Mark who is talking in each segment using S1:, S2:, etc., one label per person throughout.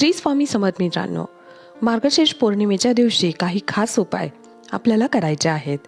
S1: श्री स्वामी समर्थ मित्रांनो मार्गशीर्ष पौर्णिमेच्या दिवशी काही खास उपाय आपल्याला करायचे आहेत.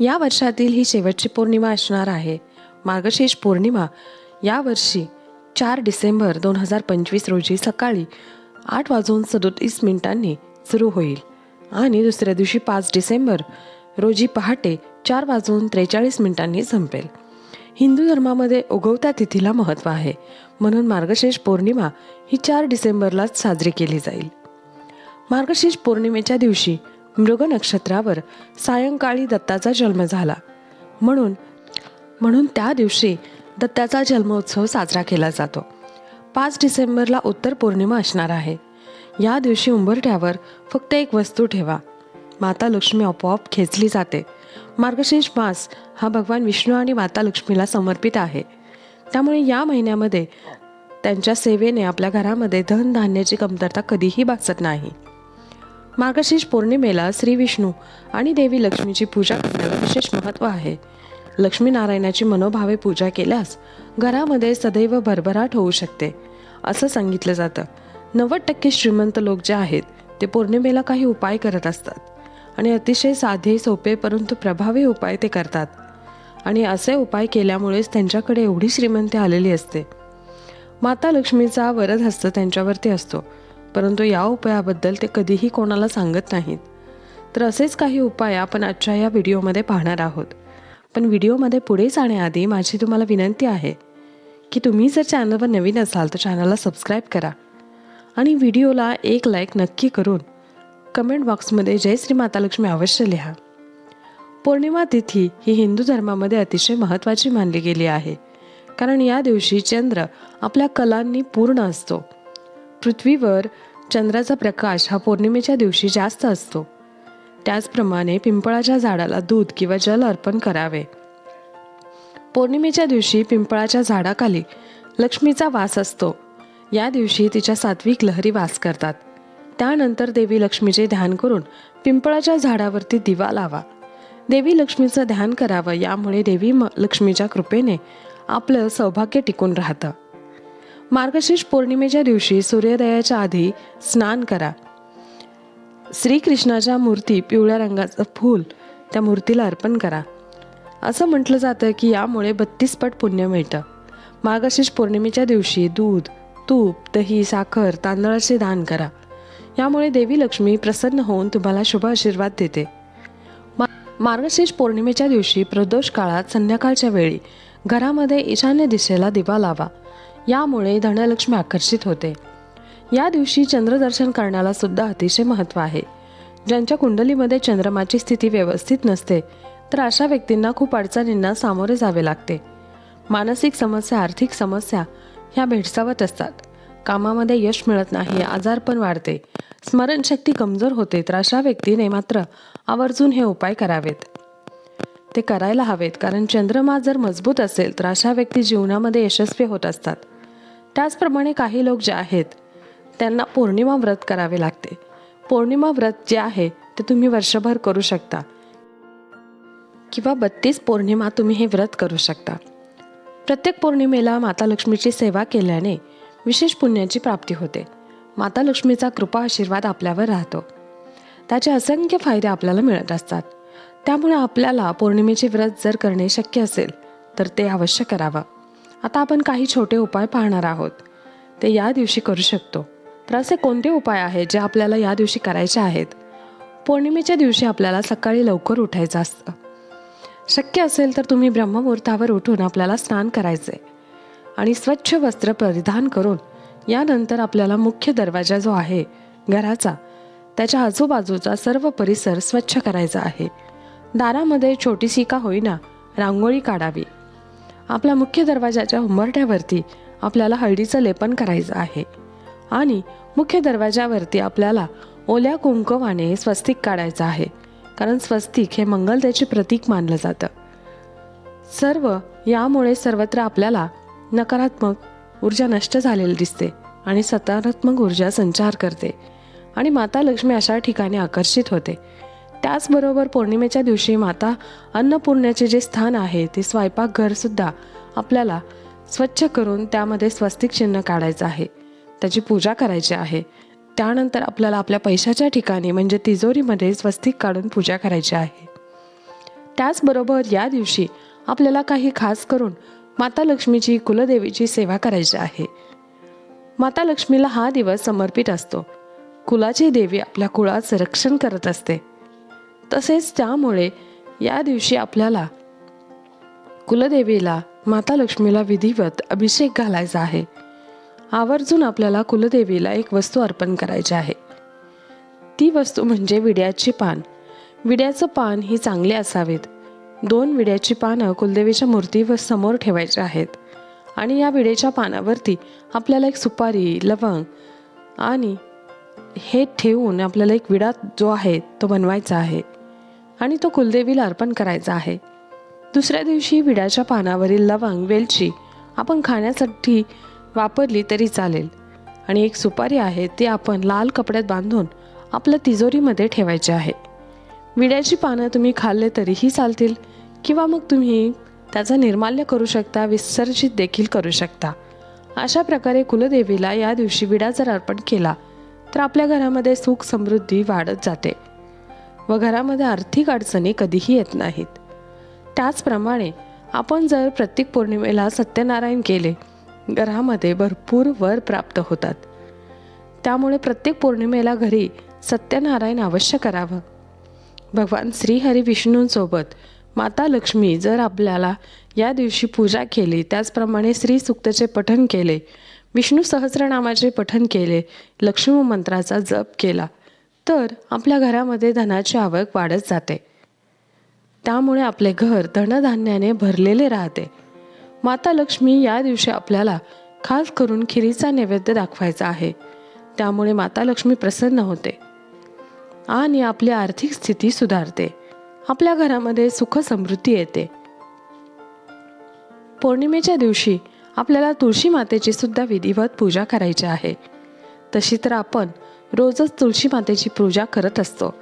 S1: या वर्षातील ही शेवटची पौर्णिमा असणार आहे. मार्गशीर्ष पौर्णिमा यावर्षी चार डिसेंबर दोन हजार पंचवीस रोजी सकाळी आठ वाजून सदोतीस मिनिटांनी सुरू होईल आणि दुसऱ्या दिवशी पाच डिसेंबर रोजी पहाटे चार वाजून त्रेचाळीस मिनिटांनी संपेल. हिंदू धर्मामध्ये उगवत्या तिथीला महत्त्व आहे. म्हणून मार्गशीर्ष पौर्णिमा ही चार डिसेंबरलाच साजरी केली जाईल. मार्गशीर्ष पौर्णिमेच्या दिवशी मृग नक्षत्रावर सायंकाळी दत्ताचा जन्म झाला. म्हणून म्हणून त्या दिवशी दत्ताचा जन्मोत्सव साजरा केला जातो. पाच डिसेंबरला उत्तर पौर्णिमा असणार आहे. या दिवशी उंबरठ्यावर फक्त एक वस्तू ठेवा. माता लक्ष्मी आपोआप खेचली जाते. मार्गशीर्ष मास हा भगवान विष्णू आणि माता लक्ष्मीला समर्पित आहे. त्यामुळे या महिन्यामध्ये त्यांच्या सेवेने आपल्या घरामध्ये धन धान्याची कमतरता कधीही भासत नाही. मार्गशीर्ष पौर्णिमेला श्री विष्णू आणि देवी लक्ष्मीची पूजा करण्याला विशेष महत्त्व आहे. लक्ष्मीनारायणाची मनोभावे पूजा केल्यास घरामध्ये सदैव भरभराट होऊ शकते असं सांगितलं जातं. नव्वद टक्के श्रीमंत लोक जे आहेत ते पौर्णिमेला काही उपाय करत असतात. आणि अतिशय साधे सोपे परंतु प्रभावी उपाय ते करतात. आणि असे उपाय केल्यामुळेच त्यांच्याकडे एवढी श्रीमंती आलेली असते. माता लक्ष्मीचा वरद हस्त त्यांच्यावरती असतो परंतु या उपायाबद्दल ते कधीही कोणाला सांगत नाहीत. तर असेच काही उपाय आपण आजच्या या व्हिडिओमध्ये पाहणार आहोत. पण व्हिडिओमध्ये पुढे जाण्याआधी माझी तुम्हाला विनंती आहे की तुम्ही जर चॅनलवर नवीन असाल तर चॅनलला सबस्क्राईब करा. आणि व्हिडिओला एक लाईक नक्की करून कमेंट बॉक्समध्ये जय श्री माता लक्ष्मी अवश्य लिहा. पौर्णिमा तिथी ही हिंदू धर्मामध्ये अतिशय महत्त्वाची मानली गेली आहे. कारण या दिवशी चंद्र आपल्या कलांनी पूर्ण असतो. पृथ्वीवर चंद्राचा प्रकाश हा पौर्णिमेच्या दिवशी जास्त असतो. त्याचप्रमाणे पिंपळाच्या झाडाला दूध किंवा जल अर्पण करावे. पौर्णिमेच्या दिवशी पिंपळाच्या झाडाखाली लक्ष्मीचा वास असतो. या दिवशी तिच्या सात्विक लहरी वास करतात. त्यानंतर देवी लक्ष्मीचे ध्यान करून पिंपळाच्या झाडावरती दिवा लावा. देवी लक्ष्मीचं ध्यान करावं यामुळे देवी म लक्ष्मीच्या कृपेने आपलं सौभाग्य टिकून राहतं. मार्गशीर्ष पौर्णिमेच्या दिवशी सूर्योदयाच्या आधी स्नान करा. श्रीकृष्णाच्या मूर्ती पिवळ्या रंगाचं फूल त्या मूर्तीला अर्पण करा. असं म्हटलं जातं की यामुळे बत्तीस पट पुण्य मिळतं. मार्गशीर्ष पौर्णिमेच्या दिवशी दूध तूप दही साखर तांदळाचे दान करा. यामुळे देवी लक्ष्मी प्रसन्न होऊन तुम्हाला शुभ आशीर्वाद देते. मार्गशीर्ष पौर्णिमेच्या दिवशी प्रदोष काळात संध्याकाळच्या वेळी घरामध्ये ईशान्य दिशेला दिवा लावा. यामुळे धनलक्ष्मी आकर्षित होते. या दिवशी चंद्रदर्शन करण्याला सुद्धा अतिशय महत्त्व आहे. ज्यांच्या कुंडलीमध्ये चंद्रमाची स्थिती व्यवस्थित नसते तर अशा व्यक्तींना खूप अडचणींना सामोरे जावे लागते. मानसिक समस्या आर्थिक समस्या ह्या भेडसावत असतात. कामामध्ये यश मिळत नाही आजारपण वाढते. स्मरणशक्ती कमजोर होते तर अशा व्यक्तीने मात्र आवर्जून हे उपाय करावेत. ते करायला हवेत कारण चंद्रमा जर मजबूत असेल तर अशा व्यक्ती जीवनामध्ये यशस्वी होत असतात. त्याचप्रमाणे काही लोक जे आहेत त्यांना पौर्णिमा व्रत करावे लागते. पौर्णिमा व्रत जे आहे ते तुम्ही वर्षभर करू शकता. किंवा बत्तीस पौर्णिमा तुम्ही हे व्रत करू शकता. प्रत्येक पौर्णिमेला माता लक्ष्मीची सेवा केल्याने विशेष पुण्याची प्राप्ती होते. माता लक्ष्मीचा कृपा आशीर्वाद आपल्यावर राहतो. त्याचे असंख्य फायदे आपल्याला मिळत असतात. त्यामुळे आपल्याला पौर्णिमेचे व्रत जर करणे शक्य असेल तर ते अवश्य करावं. आता आपण काही छोटे उपाय पाहणार आहोत. ते या दिवशी करू शकतो. तर असे कोणते उपाय आहेत जे आपल्याला या दिवशी करायचे आहेत? पौर्णिमेच्या दिवशी आपल्याला सकाळी लवकर उठायचं असतं. शक्य असेल तर तुम्ही ब्रह्ममुहूर्तावर उठून आपल्याला स्नान करायचे. आणि स्वच्छ वस्त्र परिधान करून यानंतर आपल्याला मुख्य दरवाजा जो आहे घराचा त्याच्या आजूबाजूचा सर्व परिसर स्वच्छ करायचा आहे. दारामध्ये छोटीशी का होईना रांगोळी काढावी. आपल्या मुख्य दरवाजाच्या उंबरठ्यावरती आपल्याला हळदीचं लेपन करायचं आहे. आणि मुख्य दरवाजावरती आपल्याला ओल्या कुंकवाने स्वस्तिक काढायचं आहे कारण स्वस्तिक हे मंगलतेचे प्रतीक मानलं जातं. सर्व यामुळे सर्वत्र आपल्याला नकारात्मक ऊर्जा नष्ट झालेली दिसते आणि सकारात्मक ऊर्जा संचार करते. आणि माता लक्ष्मी अशा ठिकाणी आकर्षित होते. त्याचबरोबर पौर्णिमेच्या दिवशी माता अन्नपूर्णाचे जे स्थान आहे ते स्वयंपाकघरसुद्धा आपल्याला स्वच्छ करून त्यामध्ये स्वस्तिक चिन्ह काढायचं आहे. त्याची पूजा करायची आहे. त्यानंतर आपल्याला आपल्या पैशाच्या ठिकाणी म्हणजे तिजोरीमध्ये स्वस्तिक काढून पूजा करायची आहे. त्याचबरोबर या दिवशी आपल्याला काही खास करून माता लक्ष्मीची कुलदेवीची सेवा करायची आहे. माता लक्ष्मीला हा दिवस समर्पित असतो. कुलाची देवी आपल्या कुळाचं रक्षण करत असते. तसेच त्यामुळे या दिवशी आपल्याला कुलदेवीला माता लक्ष्मीला विधिवत अभिषेक घालायचा आहे. आवर्जून आपल्याला कुलदेवीला एक वस्तू अर्पण करायची आहे. ती वस्तू म्हणजे विड्याची पान. विड्याचं पान ही चांगले असावेत. दोन विड्याची पानं कुलदेवीच्या मूर्तीवर समोर ठेवायची आहेत. आणि या विड्याच्या पानावरती आपल्याला एक सुपारी लवंग आणि हे ठेवून आपल्याला एक विडा जो आहे तो बनवायचा आहे आणि तो कुलदेवीला अर्पण करायचा आहे. दुसऱ्या दिवशी विड्याच्या पानावरील लवंग वेलची आपण खाण्यासाठी वापरली तरी चालेल. आणि एक सुपारी आहे ती आपण लाल कपड्यात बांधून आपल्या तिजोरीमध्ये ठेवायची आहे. विड्याची पानं तुम्ही खाल्ले तरीही चालतील किंवा मग तुम्ही त्याचा निर्माल्य करू शकता विसर्जित देखील करू शकता. अशा प्रकारे कुलदेवीला या दिवशी विडा जर अर्पण केला तर आपल्या घरामध्ये सुख समृद्धी वाढत जाते व घरामध्ये आर्थिक अडचणी कधीही येत नाहीत. त्याचप्रमाणे आपण जर प्रत्येक पौर्णिमेला सत्यनारायण केले घरामध्ये भरपूर वर प्राप्त होतात. त्यामुळे प्रत्येक पौर्णिमेला घरी सत्यनारायण अवश्य करावं. भगवान श्रीहरी विष्णूंसोबत माता लक्ष्मी जर आपल्याला या दिवशी पूजा केली त्याचप्रमाणे श्री सुक्तचे पठन केले विष्णू सहस्रनामाचे पठन केले लक्ष्मी मंत्राचा जप केला तर आपल्या घरामध्ये धनाची आवक वाढत जाते. त्यामुळे आपले घर धनधान्याने भरलेले राहते. माता लक्ष्मी या दिवशी आपल्याला खास करून खिरीचा नैवेद्य दाखवायचा आहे. त्यामुळे माता लक्ष्मी प्रसन्न होते. आणि आपली आर्थिक स्थिती सुधारते. आपल्या घरामध्ये सुख समृद्धी येते. पौर्णिमेच्या दिवशी आपल्याला तुळशी मातेची सुद्धा विधिवत पूजा करायची आहे. तशी तर आपण रोजच तुळशी मातेची पूजा करत असतो.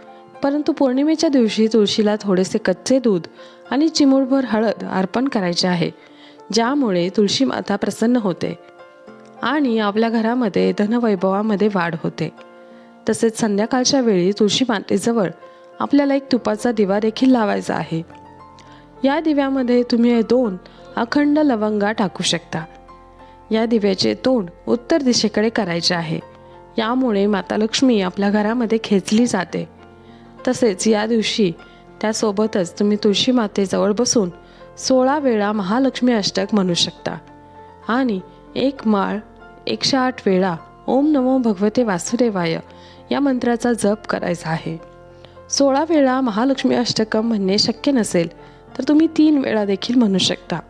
S1: परंतु पौर्णिमेच्या दिवशी तुळशीला थोडेसे कच्चे दूध आणि चिमूळभर हळद अर्पण करायचे आहे ज्यामुळे तुळशी माता प्रसन्न होते आणि आपल्या घरामध्ये धनवैभवामध्ये वाढ होते. तसेच संध्याकाळच्या वेळी तुळशी मातेजवळ आपल्याला एक तुपाचा दिवा देखील लावायचा आहे. या दिव्यामध्ये तुम्ही दोन अखंड लवंगा टाकू शकता. या दिव्याचे तोंड उत्तर दिशेकडे करायचे आहे. यामुळे माता लक्ष्मी आपल्या घरामध्ये खेचली जाते. तसेच या दिवशी त्यासोबतच तुम्ही तुळशी मातेजवळ बसून सोळा वेळा महालक्ष्मी अष्टक म्हणू शकता. आणि एक माळ एकशे आठ वेळा ओम नमो भगवते वासुदेवाय या मंत्राचा जप करायचा आहे. सोळा वेळा महालक्ष्मी अष्टकम म्हणणे शक्य नसेल तर तुम्ही तीन वेळा देखील म्हणू शकता.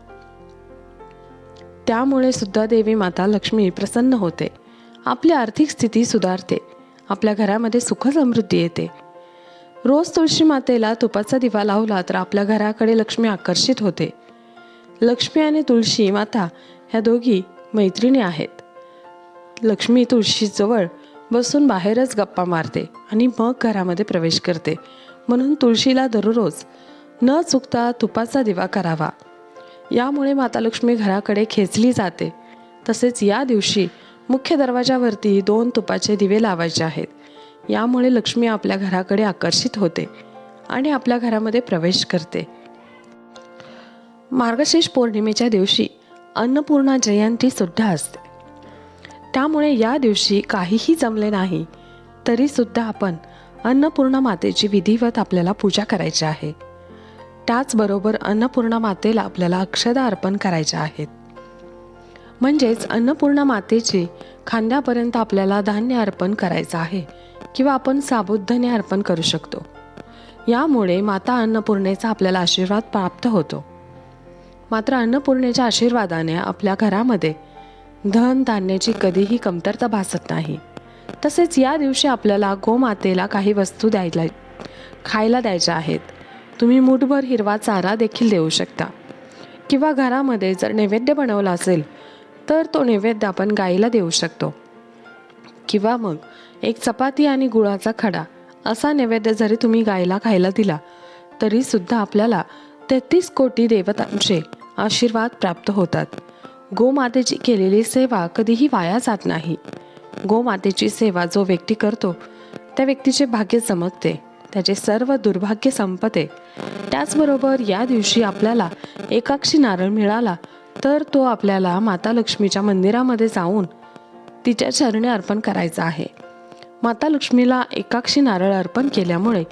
S1: त्यामुळे सुद्धा देवी माता लक्ष्मी प्रसन्न होते. आपली आर्थिक स्थिती सुधारते. आपल्या घरामध्ये सुख समृद्धी येते. रोज तुळशी मातेला तुपाचा दिवा लावला तर आपल्या घराकडे लक्ष्मी आकर्षित होते. लक्ष्मी आणि तुळशी माता ह्या दोघी मैत्रिणी आहेत. लक्ष्मी तुळशीजवळ बसून बाहेरच गप्पा मारते आणि मग घरामध्ये प्रवेश करते. म्हणून तुळशीला दररोज न चुकता तुपाचा दिवा करावा. यामुळे माता लक्ष्मी घराकडे खेचली जाते. तसेच या दिवशी मुख्य दरवाजावरती दोन तुपाचे दिवे लावायचे आहेत. यामुळे लक्ष्मी आपल्या घराकडे आकर्षित होते आणि आपल्या घरामध्ये प्रवेश करते. मार्गशीर्ष पौर्णिमेच्या दिवशी अन्नपूर्णा जयंती सुद्धा असते. त्यामुळे या दिवशी काहीही जमले नाही. तरीसुद्धा आपण अन्नपूर्णा मातेची विधिवत आपल्याला पूजा करायची आहे. त्याचबरोबर अन्नपूर्णा मातेला आपल्याला अक्षदा अर्पण करायच्या आहेत. म्हणजेच अन्नपूर्णा मातेचे खांद्यापर्यंत आपल्याला धान्य अर्पण करायचं आहे किंवा आपण साबुद्धने अर्पण करू शकतो. यामुळे माता अन्नपूर्णेचा आपल्याला आशीर्वाद प्राप्त होतो. मात्र अन्नपूर्णेच्या आशीर्वादाने आपल्या घरामध्ये धन धान्याची कधीही कमतरता भासत नाही. तसेच या दिवशी आपल्याला गोमातेला काही वस्तू द्यायला खायला द्यायच्या आहेत. तुम्ही मुठभर हिरवा चारा देखील देऊ शकता. किंवा घरामध्ये जर नैवेद्य बनवला असेल तर तो नैवेद्य आपण गाईला देऊ शकतो. किंवा मग एक चपाती आणि गुळाचा खडा असा नैवेद्य जरी तुम्ही गायला खायला दिला तरी सुद्धा आपल्याला तेहतीस कोटी देवतांचे आशीर्वाद प्राप्त होतात. गोमातेची केलेली सेवा कधीही वाया जात नाही. गोमातेची सेवा जो व्यक्ती करतो त्या व्यक्तीचे भाग्य चमकते त्याचे सर्व दुर्भाग्य संपते. त्याचबरोबर या दिवशी आपल्याला एकाक्षी नारळ मिळाला तर तो आपल्याला माता लक्ष्मीच्या मंदिरामध्ये जाऊन तिच्या चरणी अर्पण करायचा आहे. माता लक्ष्मीला एकाक्षी नारळ अर्पण केल्यामुळे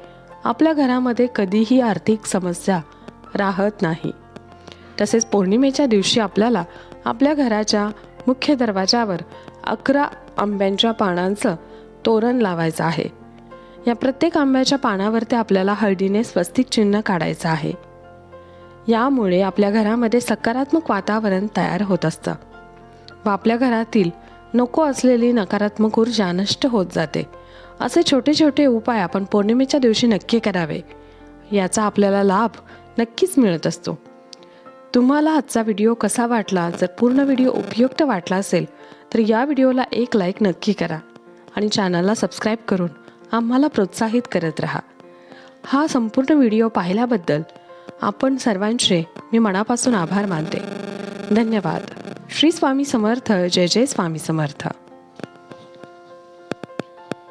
S1: आपल्या घरामध्ये कधीही आर्थिक समस्या राहत नाही. तसेच पौर्णिमेच्या दिवशी आपल्याला आपल्या घराच्या मुख्य दरवाजावर अकरा आंब्यांच्या पानांचं तोरण लावायचं आहे. या प्रत्येक आंब्याच्या पानावरती आपल्याला हळदीने स्वस्तिक चिन्ह काढायचं आहे. यामुळे आपल्या घरामध्ये सकारात्मक वातावरण तयार होत असतं व आपल्या घरातील नको असलेली नकारात्मक ऊर्जा नष्ट होत जाते. असे छोटे छोटे उपाय आपण पौर्णिमेच्या दिवशी नक्की करावे. याचा आपल्याला लाभ नक्कीच मिळत असतो. तुम्हाला आजचा व्हिडिओ कसा वाटला? जर पूर्ण व्हिडिओ उपयुक्त वाटला असेल तर या व्हिडिओला एक लाईक नक्की करा आणि चॅनलला सबस्क्राईब करून आम्हाला प्रोत्साहित करत राहा. हा संपूर्ण व्हिडिओ पाहिल्याबद्दल आपण सर्वांचे मी मनापासून आभार मानते. धन्यवाद. श्री स्वामी समर्थ. जय जय स्वामी समर्थ.